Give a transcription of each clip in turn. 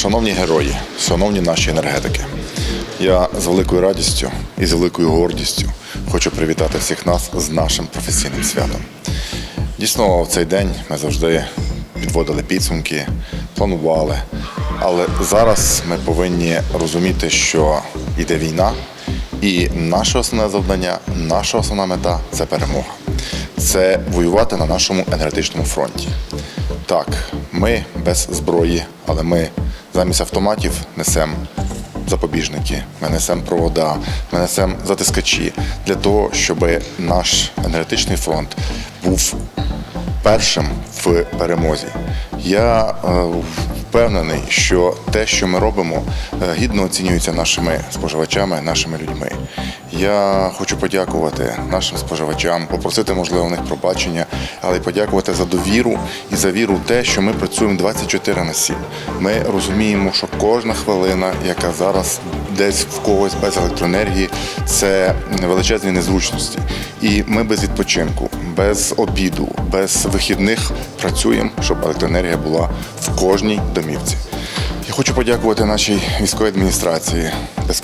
Шановні герої, шановні наші енергетики, я з великою радістю і з великою гордістю хочу привітати всіх нас з нашим професійним святом. Дійсно, в цей день ми завжди підводили підсумки, планували. Але зараз ми повинні розуміти, що йде війна, і наше основне завдання, наша основна мета це перемога. Це воювати на нашому енергетичному фронті. Так, ми без зброї, але ми замість автоматів несемо запобіжники, ми несемо провода, ми несемо затискачі для того, щоб наш енергетичний фронт був першим в перемозі. Я е, впевнений, що те, що ми робимо, е, гідно оцінюється нашими споживачами, нашими людьми. Я хочу подякувати нашим споживачам, попросити, можливо, у них пробачення, але й подякувати за довіру і за віру в те, що ми працюємо 24 на 7. Ми розуміємо, що кожна хвилина, яка зараз десь в когось без електроенергії, це величезні незручності. І ми без відпочинку, без обіду, без вихідних працюємо, щоб електроенергія була в кожній домівці. Я хочу подякувати нашій військовій адміністрації,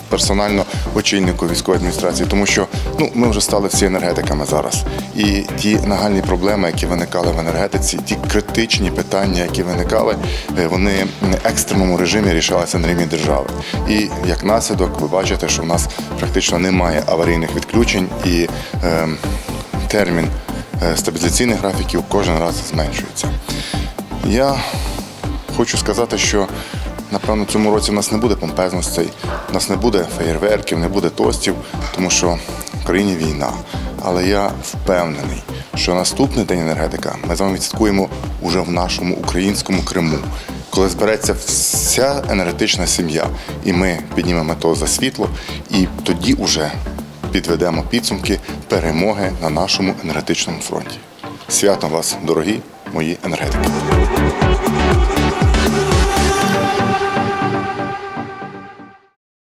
персонально очільнику військової адміністрації, тому що ну ми вже стали всі енергетиками зараз. І ті нагальні проблеми, які виникали в енергетиці, ті критичні питання, які виникали, е, вони в екстреному режимі рішалися на рівні держави. І як наслідок, ви бачите, що в нас практично немає аварійних відключень і е, термін стабілізаційних графіків кожен раз зменшується. Я хочу сказати, що напевно цьому році в нас не буде помпезностей, в нас не буде феєрверків, не буде тостів, тому що в країні війна. Але я впевнений, що наступний день енергетика ми з вами відсвяткуємо уже в нашому українському Криму, коли збереться вся енергетична сім'я, і ми піднімемо то за світло, і тоді уже підведемо підсумки перемоги на нашому енергетичному фронті. Святом вас, дорогі мої енергетики!